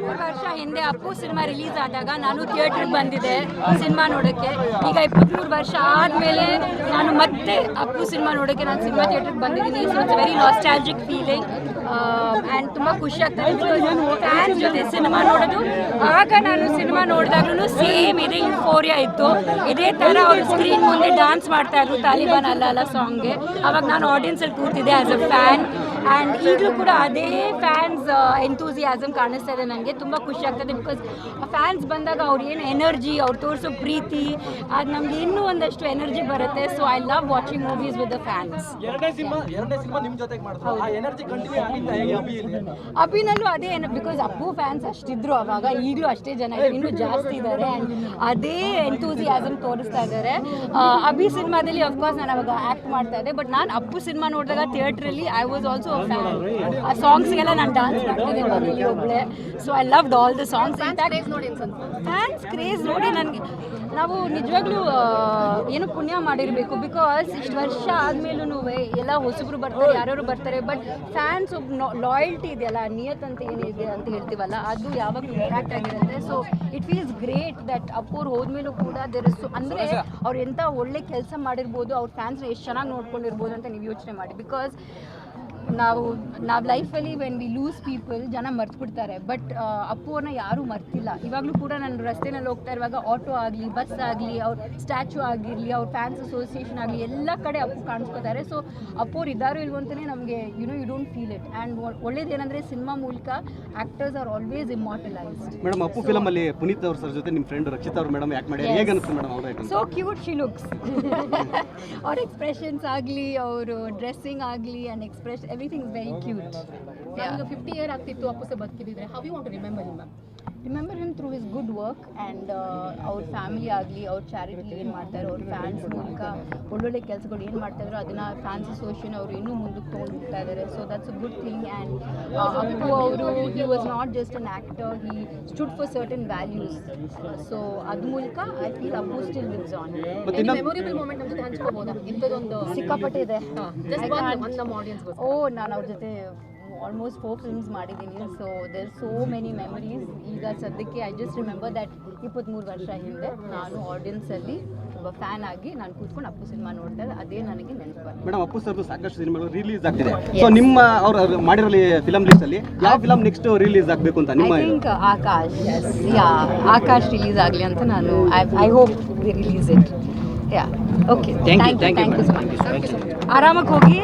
ಮೂರು ವರ್ಷ ಹಿಂದೆ ಅಪ್ಪು ಸಿನಿಮಾ ರಿಲೀಸ್ ಆದಾಗ ನಾನು ಥಿಯೇಟ್ರಿಗೆ ಬಂದಿದ್ದೆ ಸಿನಿಮಾ ನೋಡೋಕ್ಕೆ. ಈಗ ಇಪ್ಪತ್ತ್ಮೂರು ವರ್ಷ ಆದಮೇಲೆ ನಾನು ಮತ್ತೆ ಅಪ್ಪು ಸಿನಿಮಾ ನೋಡೋಕ್ಕೆ ನಾನು ಸಿನಿಮಾ ಥಿಯೇಟ್ರಿಗೆ ಬಂದಿದ್ದೀನಿ. So it's very nostalgic feeling and ತುಂಬ ಖುಷಿ ಆಗ್ತದೆ ಫ್ಯಾನ್ ಜೊತೆ ಸಿನಿಮಾ ನೋಡೋದು, ಆಗ ನಾನು ಸಿನಿಮಾ ನೋಡಿದಾಗ್ಲೂ ಸೇಮ್ ಇದೇ ಯುಫೋರಿಯಾ ಇತ್ತು. ಇದೇ ಥರ ಅವರು ಸ್ಕ್ರೀನ್ ಮುಂದೆ ಡಾನ್ಸ್ ಮಾಡ್ತಾ ಇದ್ರು, ತಾಲಿಬಾನ್ ಅಲ್ಲ ಅಲ್ಲ ಸಾಂಗ್ಗೆ ಅವಾಗ ನಾನು ಆಡಿಯನ್ಸಲ್ಲಿ ಕೂತಿದ್ದೆ ಆ್ಯಸ್ ಅ ಫ್ಯಾನ್ ಆ್ಯಂಡ್ ಈಗಲೂ ಕೂಡ ಅದೇ ಫ್ಯಾನ್ಸ್ ಎಂತೂಸಿಯಾಸಮ್ ಕಾಣಿಸ್ತಾ ಇದೆ ನನಗೆ. ತುಂಬ ಖುಷಿ ಆಗ್ತದೆ ಬಿಕಾಸ್ ಫ್ಯಾನ್ಸ್ ಬಂದಾಗ ಅವ್ರು ಏನು ಎನರ್ಜಿ ಅವ್ರು ತೋರಿಸೋ ಪ್ರೀತಿ ಅದು ನಮ್ಗೆ ಇನ್ನೂ ಒಂದಷ್ಟು ಎನರ್ಜಿ ಬರುತ್ತೆ. So I love watching movies with the fans ಅಭಿನಲ್ಲೂ ಅದೇ ಏನು ಬಿಕಾಸ್ ಅಪ್ಪು ಫ್ಯಾನ್ಸ್ ಅಷ್ಟಿದ್ರು ಅವಾಗ ಈಗಲೂ ಅಷ್ಟೇ ಜನ ಇನ್ನೂ ಜಾಸ್ತಿ ಇದ್ದಾರೆ ಆ್ಯಂಡ್ ಅದೇ ಎಂತೂಸಿಯಾಸಮ್ ತೋರಿಸ್ತಾ ಇದ್ದಾರೆ ಅಭಿ ಸಿನಿಮಾದಲ್ಲಿ ಅಫ್ಕೋರ್ಸ್ ನಾನು ಅವಾಗ ಆ್ಯಕ್ಟ್ ಮಾಡ್ತಾ ಇದ್ದೆ. ಬಟ್ ನಾನು ಅಪ್ಪು ಸಿನಿಮಾ ನೋಡಿದಾಗ ಥಿಯೇಟ್ರಲ್ಲಿ ಐ ವಾಸ್ ಆಲ್ಸೋ ಫ್ಯಾನ್ ಆ ಸಾಂಗ್ಸ್ಗೆಲ್ಲ ನಾನು ಡಾನ್ಸ್ ಮಾಡ್ತಿದ್ದೆ ಮನೇಲಿ ಒಬ್ಬಳೆ so I loved all the songs fans craze ನೋಡಿ ನನಗೆ. ನಾವು ನಿಜವಾಗ್ಲೂ ಏನು ಪುಣ್ಯ ಮಾಡಿರಬೇಕು. ಬಿಕಾಸ್ ಇಷ್ಟು ವರ್ಷ ಆದಮೇಲೂ ಎಲ್ಲ ಹೊಸಬ್ರು ಬರ್ತಾರೆ ಯಾರ್ಯಾರು ಬರ್ತಾರೆ. ಬಟ್ ಫ್ಯಾನ್ಸ್ ಒಬ್ಬ ಲಾಯಲ್ಟಿ ಇದೆಯಲ್ಲ ನಿಯತ್ ಅಂತ ಏನಿದೆ ಅಂತ ಹೇಳ್ತೀವಲ್ಲ ಅದು ಯಾವಾಗಲೂ ಇಂಪ್ಯಾಕ್ಟ್ ಆಗಿರುತ್ತೆ. So it feels great that ಅಪ್ಪೋರು ಹೋದ್ಮೇಲೂ ಕೂಡ ದೇರ್ ಇಸ್ ಅಂದರೆ ಅವ್ರು ಎಂಥ ಒಳ್ಳೆ ಕೆಲಸ ಮಾಡಿರ್ಬೋದು ಅವ್ರ ಫ್ಯಾನ್ಸ್ನ ಎಷ್ಟು ಚೆನ್ನಾಗಿ ನೋಡ್ಕೊಂಡಿರ್ಬೋದು ಅಂತ ನೀವು ಯೋಚನೆ ಮಾಡಿ. ಬಿಕಾಸ್ ನಾವು ನಾವು ಲೈಫಲ್ಲಿ ವೆನ್ ವಿ ಲೂಸ್ ಪೀಪಲ್ ಜನ ಮರ್ತ್ಬಿಡ್ತಾರೆ. ಬಟ್ ಅಪ್ಪುವನ್ನ ಯಾರೂ ಮರ್ತಿಲ್ಲ. ಇವಾಗಲೂ ಕೂಡ ನಾನು ರಸ್ತೆನಲ್ಲಿ ಹೋಗ್ತಾ ಇರುವಾಗ ಆಟೋ ಆಗಲಿ ಬಸ್ ಆಗಲಿ ಅವ್ರ ಸ್ಟ್ಯಾಚು ಆಗಿರಲಿ ಅವ್ರ ಫ್ಯಾನ್ಸ್ ಅಸೋಸಿಯೇಷನ್ ಆಗಲಿ ಎಲ್ಲ ಕಡೆ ಅಪ್ಪು ಕಾಣಿಸ್ಕೋತಾರೆ. ಸೊ ಅಪ್ಪೋರು ಇದ್ದಾರೋ ಇಲ್ವೋ ಅಂತಲೇ ನಮಗೆ you know you don't feel it and ಒಳ್ಳೇದೇನೆಂದರೆ cinema ಮೂಲಕ actors are always immortalised madam Appu ಫಿಲಮಲ್ಲಿ Puneeth ಅವ್ರ ಸರ್ ಜೊತೆ ನಿಮ್ಮ ಫ್ರೆಂಡ್ ರಕ್ಷಿತ್ ಅವ್ರು ಮೇಡಮ್ ಯಾಕೆ ಮಾಡಿ. ಹೇಗೆ ಅನಿಸ್ತು ಮೇಡಮ್ ಅವ್ರ ಸೊ ಕ್ಯೂಟ್ ಶಿ ಲುಕ್ಸ್ ಅವ್ರ ಎಕ್ಸ್ಪ್ರೆಷನ್ಸ್ ಆಗಲಿ ಅವರು ಡ್ರೆಸ್ಸಿಂಗ್ ಆಗಲಿ and express everything is very cute ಈಗ ಫಿಫ್ಟಿ ಇಯರ್ ಆಗ್ತಿತ್ತು ಅಪ್ಪು ಸಹ ಬದುಕಿದ್ರೆ how you want to remember him ma'am remember him through is good work and ಅವ್ರ ಫ್ಯಾಮಿಲಿ ಆಗಲಿ ಅವ್ರ ಚಾರಿಟಿ ಏನು ಮಾಡ್ತಾರೆ ಅವ್ರ ಫ್ಯಾನ್ಸ್ ಮೂಲಕ ಒಳ್ಳೊಳ್ಳೆ ಕೆಲಸಗಳು ಏನು ಮಾಡ್ತಾಯಿದ್ರು ಅದನ್ನು ಫ್ಯಾನ್ಸ್ ಅಸೋಸಿಯೇಷನ್ ಅವರು ಇನ್ನೂ ಮುಂದಕ್ಕೆ ತೊಗೊಂಡು ಹೋಗ್ತಾ ಇದ್ದಾರೆ so that's a good thing and Appu ಅವರು he was not just an actor he stood for certain values so ಅದ್ರ ಮೂಲಕ I feel Appu still lives on memorable moment ನಮ್ಮ ಜೊತೆ ಹಂಚ್ಕೋಬೋದಾ? ಇಂಥದ್ದೊಂದು ಸಿಕ್ಕಾಪಟ್ಟೆ ಇದೆ ಓ ನಾನು ಅವ್ರ ಜೊತೆ ಆಲ್ಮೋಸ್ಟ್ ಫೋರ್ ಫಿಲ್ಮ್ಸ್ ಮಾಡಿದ್ದೀನಿ. So there so many memories ಈಗ ಸದ್ಯಕ್ಕೆ ಐ ಜಸ್ಟ್ ರಿಮೆಂಬರ್ ದಟ್ ಇಪ್ಪತ್ತ್ಮೂರು ವರ್ಷ ಹಿಂದೆ ನಾನು ಆಡಿಯನ್ಸಲ್ಲಿ ಒಬ್ಬ ಫ್ಯಾನ್ ಆಗಿ ನಾನು ಕೂತ್ಕೊಂಡು ಅಪ್ಪು ಸಿನಿಮಾ ನೋಡ್ತಾ ಇದ್ದೆ. ಅದೇ ನನಗೆ ನೆನಪು ಬಂತು. ಮೇಡಮ್ ಅಪ್ಪು ಸರ್ದು ಸಾಕಷ್ಟು ಸಿನಿಮಾಗಳು ರಿಲೀಸ್ ಆಗ್ತಿದೆ. ಸೊ ನಿಮ್ಮ ಅವರು ಮಾಡಿರೋ ಫಿಲಮ್ ಲಿಸ್ಟ್ ಅಲ್ಲಿ ಯಾವ ಫಿಲಮ್ ನೆಕ್ಸ್ಟ್ ರಿಲೀಸ್ ಆಗಬೇಕು ಅಂತ ಐ ನಿಮ್ಮ think Akash. Yeah Akash release ಆಗಲಿ ಅಂತ ನಾನು I I hope release it yeah okay thank you thank you so much ಆರಾಮಾಗಿ ಹೋಗಿ?